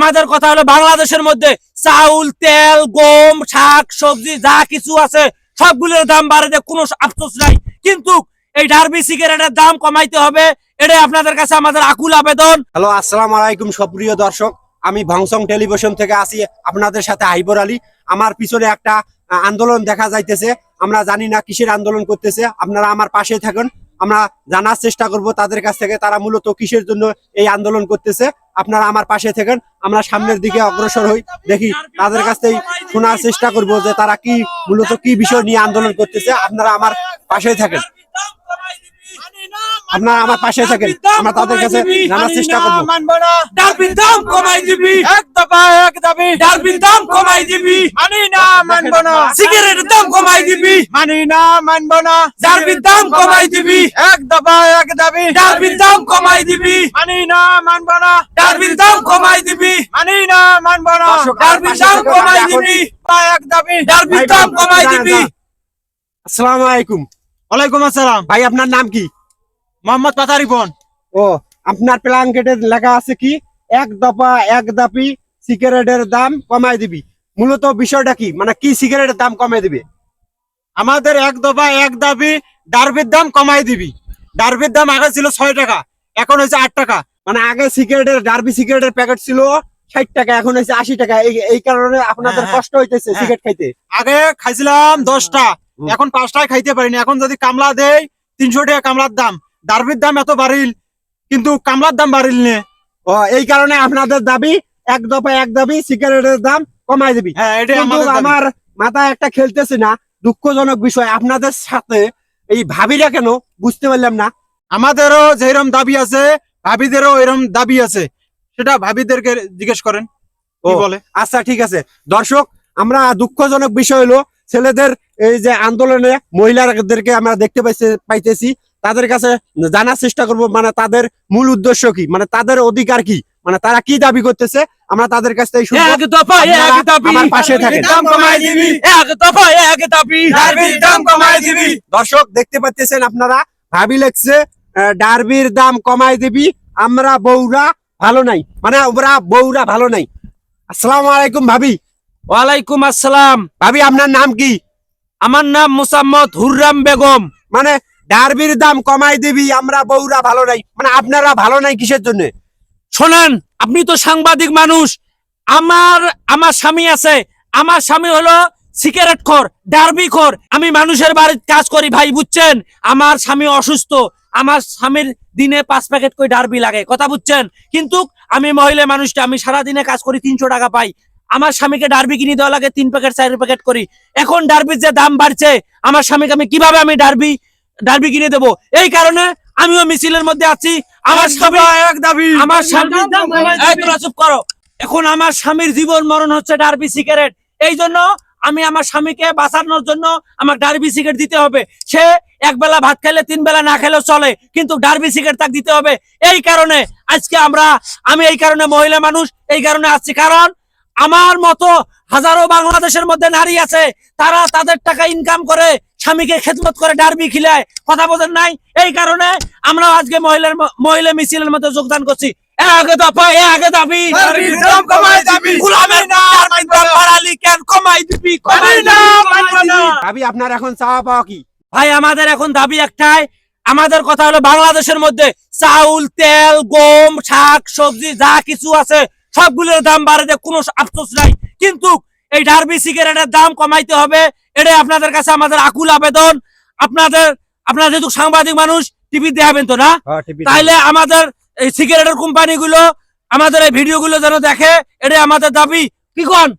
আমাদের কথা হলো বাংলাদেশের মধ্যে চাউল, তেল, গম, শাক, সবজি, যা কিছু আছে, সবগুলোর দাম বাড়ে দেয়, কোনো আফসোস নাই। কিন্তু এই ডার্বি সিগারেটের দাম কমাইতে হবে, এটাই আপনাদের কাছে আমাদের আকুল আবেদন। হ্যালো, আসসালাম আলাইকুম সুপ্রিয় দর্শক। আমি ভাংসং টেলিভিশন থেকে আসি, আপনাদের সাথে হাইবর আলী। আমার পিছনে একটা আন্দোলন দেখা যাইতেছে। আমরা জানি না কিসের আন্দোলন করতেছে। আপনারা আমার পাশে থাকুন। আমরা জানার চেষ্টা করব তাদের কাছ থেকে, তারা মূলত কিসের জন্য এই আন্দোলন করতেছে। আপনারা আমার পাশে থাকেন, আমরা সামনের দিকে অগ্রসর হই, দেখি তাদের কাছ থেকে শোনার চেষ্টা করব যে তারা কি, মূলত কি বিষয় নিয়ে আন্দোলন করতেছে। আপনারা আমার পাশে থাকেন। আপনারা আমার পাশে থাকেন। আমরা তাদের কাছে জানার চেষ্টা করব। ডার্বির দাম কমাই দিবি। মানি না মানবো না। সিগারেটের দাম কমাই দিবি। মানি না মানবো না। ডার্বির দাম কমাই দিবি। এক দফা এক দাবি। ডার্বির দাম কমাই দিবি। মানি না মানবো না। ডার্বির দাম কমাই দিবি। মানি না মানবো না। দাম কমাই দিবি। এক দাবি। ডার্বির দাম কমাই দিবি। আসসালামু আলাইকুম। ওয়ালাইকুম আসসালাম। ভাই আপনার নাম কি? মোহাম্মদ পাতারিপন। ও আপনার প্লাঙ্কেটে লেখা আছে কি? এক দফা এক দাপি সিগারেটের দাম কমাই দিবি। মূলত বিষয়টা কি? মানে কি সিগারেটের দাম কমাই দিবে? আমাদের এক দফা এক দাবি ডারবির দাম কমাই দিবি। ডারবির দাম আগে ছিল ছয় টাকা এখন হয়েছে আট টাকা। মানে আগে সিগারেটের ডার্বি সিগারেটের প্যাকেট ছিল ষাট টাকা এখন হয়েছে আশি টাকা। এই কারণে আপনাদের হ্যাঁ, কষ্ট হইতেছে হ্যাঁ। সিগারেট খাইতে। আগে খাইছিলাম দশটা। এখন পাঁচটায় খাইতে পারিনি। এখন যদি কামলা দেই তিনশো টাকা কামলার দাম। ডারবির দাম এত বাড়িল কিন্তু কামলার দাম বাড়িল নে। ও এই কারণে আপনাদের দাবি এক দফা এক দাবি সিগারেটের দাম কমাই দিবি। হ্যাঁ। আমার মাথায় একটা খেলতেছে না দুঃখজনক বিষয়। আপনাদের সাথে এই ভাবিরা কেন বুঝতে পারলাম না। আমাদেরও যেরকম দাবি আছে ভাবিদেরও এরকম দাবি আছে। সেটা ভাবিদেরকে জিজ্ঞেস করেন ও। বলে? আচ্ছা ঠিক আছে। দর্শক আমরা দুঃখজনক বিষয় হলো ছেলেদের এই যে আন্দোলনে মহিলাদেরকে আমরা দেখতে পাইতেছি। তাদের কাছে জানার চেষ্টা করব মানে তাদের মূল উদ্দেশ্য কি? মানে তাদের অধিকার কি? মানে তারা কি দাবি করতেছে? আমরা তাদের কাছ থেকে পাশে থাকেন। দর্শক দেখতে পাচ্ছেন আপনারা ভাবি লেখছে আহ, ডার্বির দাম কমাই দিবি। আমরা বউরা ভালো নাই। মানে ওরা বউরা ভালো নাই। আসসালামু আলাইকুম ভাবি। ওয়ালাইকুম আসসালাম। ভাবি আপনার নাম কি? আমার নাম মুসাম্মদ হুররাম বেগম। মানে ডার্বির দাম কমাই দিবি, আমরা বউরা ভালো নাই। মানে আপনারা ভালো নাই কিসের জন্য? শোনান, আপনি তো সাংবাদিক মানুষ। আমার আমার স্বামী আছে। আমার স্বামী হলো সিগারেট খোর, ডার্বি খোর। আমি মানুষের বাড়িতে কাজ করি, ভাই, বুঝছেন? আমার স্বামী অসুস্থ। আমার স্বামীর দিনে পাঁচ প্যাকেট করে ডার্বি লাগে, কথা বুঝছেন? কিন্তু আমি মহিলা মানুষটা, আমি সারা দিনে কাজ করি, তিনশো টাকা পাই। আমার স্বামীকে ডার্বি কিনে দেওয়া লাগে, তিন প্যাকেট, চার প্যাকেট করি। এখন ডার্বির যে দাম বাড়ছে, আমার স্বামীকে আমি কীভাবে আমি ডার্বি? ডার্বি কিনে দেবো। এই কারণে আমিও মিছিলের মধ্যে আছি। আমার স্বামী এক দাবি। আমার তোরা চুপ করো। এখন আমার স্বামীর জীবন মরণ হচ্ছে ডার্বি সিগারেট। এই জন্য আমি আমার স্বামীকে বাঁচানোর জন্য আমার ডার্বি সিগারেট দিতে হবে। সে এক বেলা ভাত খেলে তিন বেলা না খেলেও চলে কিন্তু ডার্বি সিগারেট তাকে দিতে হবে। এই কারণে আজকে আমরা আমি এই কারণে মহিলা মানুষ এই কারণে আসছি। কারণ আমার মতো হাজারো বাংলাদেশের মধ্যে নারী আছে তারা তাদের টাকা ইনকাম করে স্বামীকে খেদমত করে ডার্বি খিলায়। কথা বোঝেন নাই? এই কারণে আমরা আজকে মহিলার মহিলা মিছিলের মধ্যে যোগদান করছি। দফা দিবি। দিবি। আপনার এখন চাওয়া পাওয়া কি? ভাই আমাদের এখন দাবি একটাই। আমাদের কথা হলো বাংলাদেশের মধ্যে চাউল তেল গম শাক সবজি যা কিছু আছে সবগুলোর দাম বাড়ে দেয় কোনো আফসোস নাই। কিন্তু এই ডার্বি সিগারেটের দাম কমাইতে হবে। এটাই আপনাদের কাছে আমাদের আকুল আবেদন। আপনাদের আপনারা যেহেতু সাংবাদিক মানুষ টিভি দেখাবেন তো না? তাইলে আমাদের এই সিগারেটের কোম্পানি গুলো আমাদের এই ভিডিও গুলো যেন দেখে এটাই আমাদের দাবি। কি কন?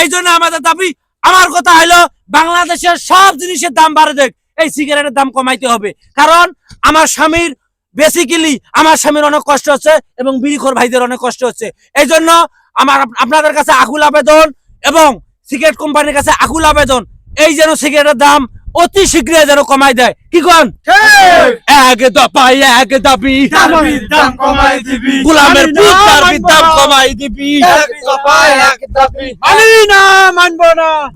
এই জন্য আমাদের দাবি আমার কথা হলো বাংলাদেশের সব জিনিসের দাম বাড়ে দেখ এই সিগারেটের দাম কমাইতে হবে। কারণ আমার স্বামীর বেসিক্যালি আমার স্বামীর অনেক কষ্ট হচ্ছে এবং বিড়িখোর ভাইদের অনেক কষ্ট হচ্ছে। এই জন্য আমার আপ- আপনাদের কাছে আকুল আবেদন এবং সিগারেট কোম্পানির কাছে আকুল আবেদন। এই যেন সিগারেটের দাম অতি শীঘ্রই যেন কমাই দেয়। কি কন? এক দফা এক দাবি। দাম কমাই দিবি। গোলামের পুত না, ডার্বির দাম কমাই দিবি। এক দফা এক দাবি। মানি না মানবো না।